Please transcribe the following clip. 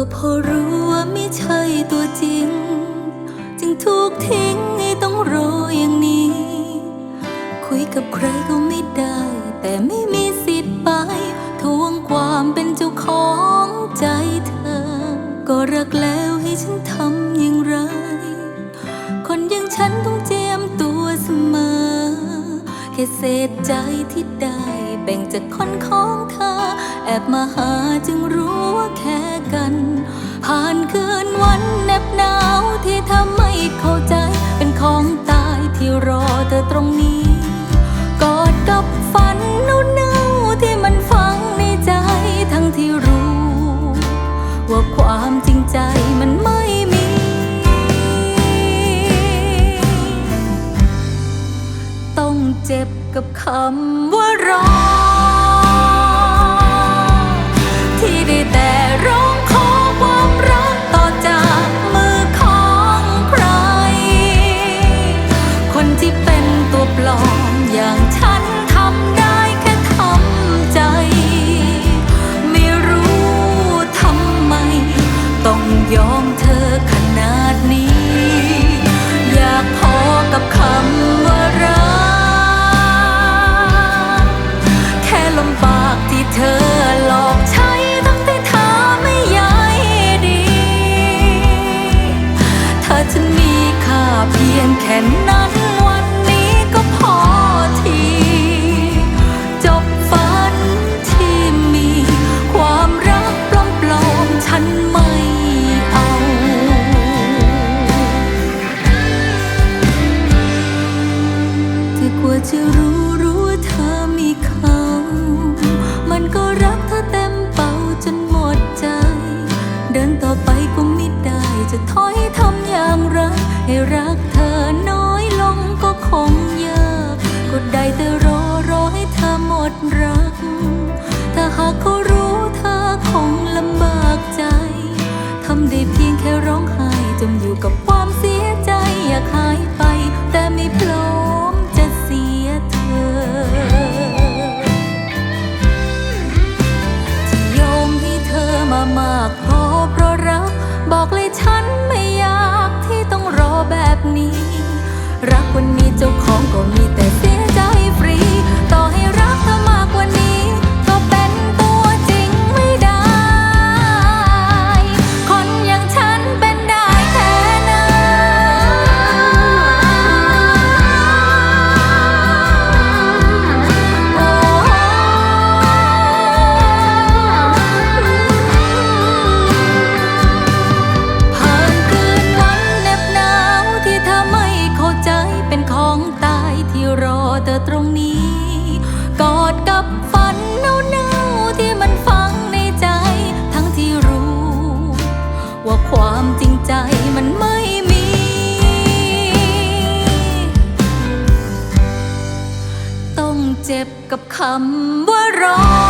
ก็เพอรู้ว่าไม่ใช่ตัวจริง จึงถูกทิ้งให้ต้องรออย่างนี้ คุยกับใครก็ไม่ได้ แต่ไม่มีสิทธิ์ไปทวงความเป็นเจ้าของใจเธอ ก็รักแล้วให้ฉันทำอย่างไร คนอย่างฉันต้องเจียมตัวเสมอ แค่เศษใจที่ได้แบ่งจากคนของเธอ แอบมาหาจึงรู้ว่าแค่ กัน ผ่านคืนวันเหน็บหนาวที่เธอไม่เข้าใจ เป็นของตายที่รอเธอตรงนี้ กอดกับฝันเน่าที่มันฝังในใจทั้งที่รู้ ว่าความจริงใจมันไม่มี ต้องเจ็บกับคำ อย่างฉันทำได้แค่ทำใจ ไม่รู้ทำไม ต้องยอมเธอขนาดนี้ อยากพอกับคำว่ารักแค่ลำบากที่เธอหลอกใช้ทั้งที่เธอไม่ใยดีถ้าฉันมีค่าเพียงแค่นั้นวัน จะรู้รู้ว่าเธอมีเขา มันก็รักเธอเต็มเป่าจนหมดใจ เดินต่อไปก็ไม่ได้ จะถอยทำอย่างไร ให้รักเธอน้อยลงก็คงยากก็ได้แต่รอรอให้เธอหมดรัก ถ้าหากเขารู้เธอคงลำบากใจ ทำได้เพียงแค่ร้องไห้จมอยู่กับ คนนี้เจ้าของก็มี ใจมันไม่มี ต้องเจ็บกับคำว่ารอ